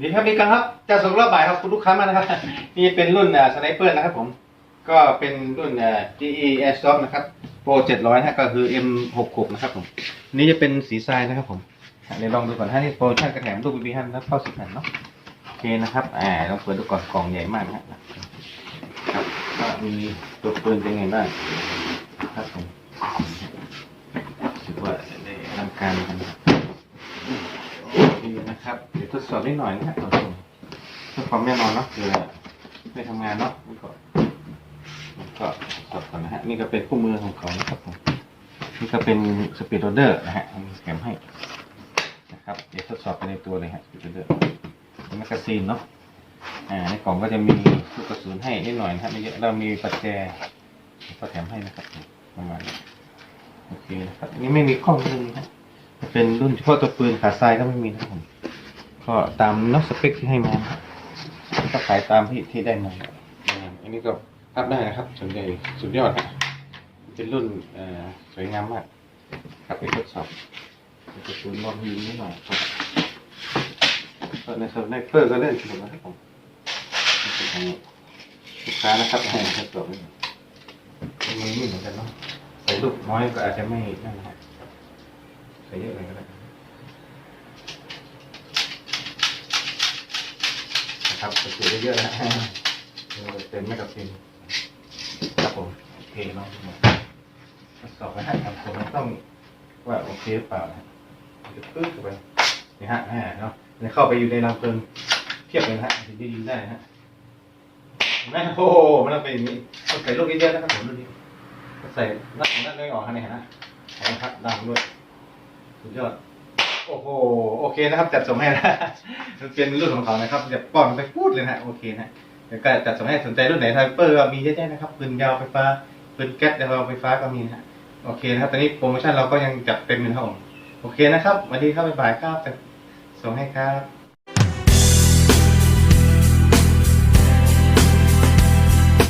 นี่ครับนี่กันครับจะส่งรอบบ่ายครับคุณลูกค้ามานะครับ นี่เป็นรุ่นสไนเปอร์นะครับผม ก็เป็นรุ่น GE Airsoft นะครับ Pro 700นะก็คือ M66 นะครับผม นี่จะเป็นสีทรายนะครับผมเดี๋ยวลองดูก่อนถ้านี่โปรชั่นกระแถมลูกบีบีฮันแล้วเข้าสิบแผ่นเนาะโอเคนะครับอ่าลองเปิดดูก่อนกล่องใหญ่มากนะครับก็มีตัวปืนเป็นไงบ้างครับผมถือว่าได้อลังการกันนะครับดีนะครับ เดี๋ยวทดสอบนิดหน่อยนะครับท่านผู้ชมเพื่อความแน่นอนเนาะเผื่อไม่ทำงานเนาะนี่ก็ก็สอบก่อนนะฮะนี่ก็เป็นคู่มือของเขานะครับผมนี่ก็เป็นสปีดโรเดอร์นะฮะมีแถมให้นะครับเดี๋ยวทดสอบไปในตัวเลยฮะสปีดโรเดอร์แมกกาซีนเนาะอ่าในกล่องก็จะมีลูกกระสุนให้นิดหน่อยนะครับไม่เยอะเรามีปัจแจก็แถมให้นะครับประมาณนี้โอเคนะครับอันนี้ไม่มีกล้องเลนะจะเป็นรุ่นเฉพาะตัวปืนขาทรายก็ไม่มีนะครับผม ก็ตามนอกสเปคที่ให้มาก็ขายตามที่ที่ได้มาอันนี้ก็ภาพได้นะครับส่วนใหญ่สุดยอดนะเป็นรุ่นสวยงามมากครับไปทดสอบกระสุนลองยิงนิดหน่อยครับก็ในส่วนในเพื่อก็เล่นสนุกนะครับผมลูกค้านะครับให้ทดสอบไว้หน่อยมันไม่เหมือนกันเนาะใส่ลูกน้อยก็อาจจะไม่นั่นนะครับใส่เยอะเลยก็ได้นะ ครับใส่เยอะๆนะเต็มไม่กับเต็มครับผมโอเคเนาะทดสอบไว้ให้ครับผมต้องว่าโอเคหรือเปล่านะจะปึ๊บเข้าไปนี่ฮะแหมเนาะเนี่ยเข้าไปอยู่ในรังเพลิงเทียบเลยนฮะถึงจะยิงได้นะฮะเห็นไหมโอ้โหมันต้องเป็นอย่างนี้ใส่ลูกเยอะๆนะครับผมดูดิต้ใส่นัดนัดไม่ออกฮะเนี่ยฮะขอบคุณครับดังด้วยสุดยอดโอ้โหโอเคนะครับจัดส่งให้นะ มันเป็นรุ่นของเขานะครับจะป้อนไปพูดเลยนะฮะโอเคนะเดี๋ยวก็จัดส่งให้สนใจรุ่นไหนไทเปอร์ก็มีเยอะแยะนะครับปืนยาวไฟฟ้าปืนแก๊สยาวไฟฟ้าก็มีนะฮะโอเคนะครับตอนนี้โปรโมชั่นเราก็ยังจัดเต็มอยู่นะครับผมโอเคนะครับสวัสดีครับบ๊ายบายครับส่งให้ครับ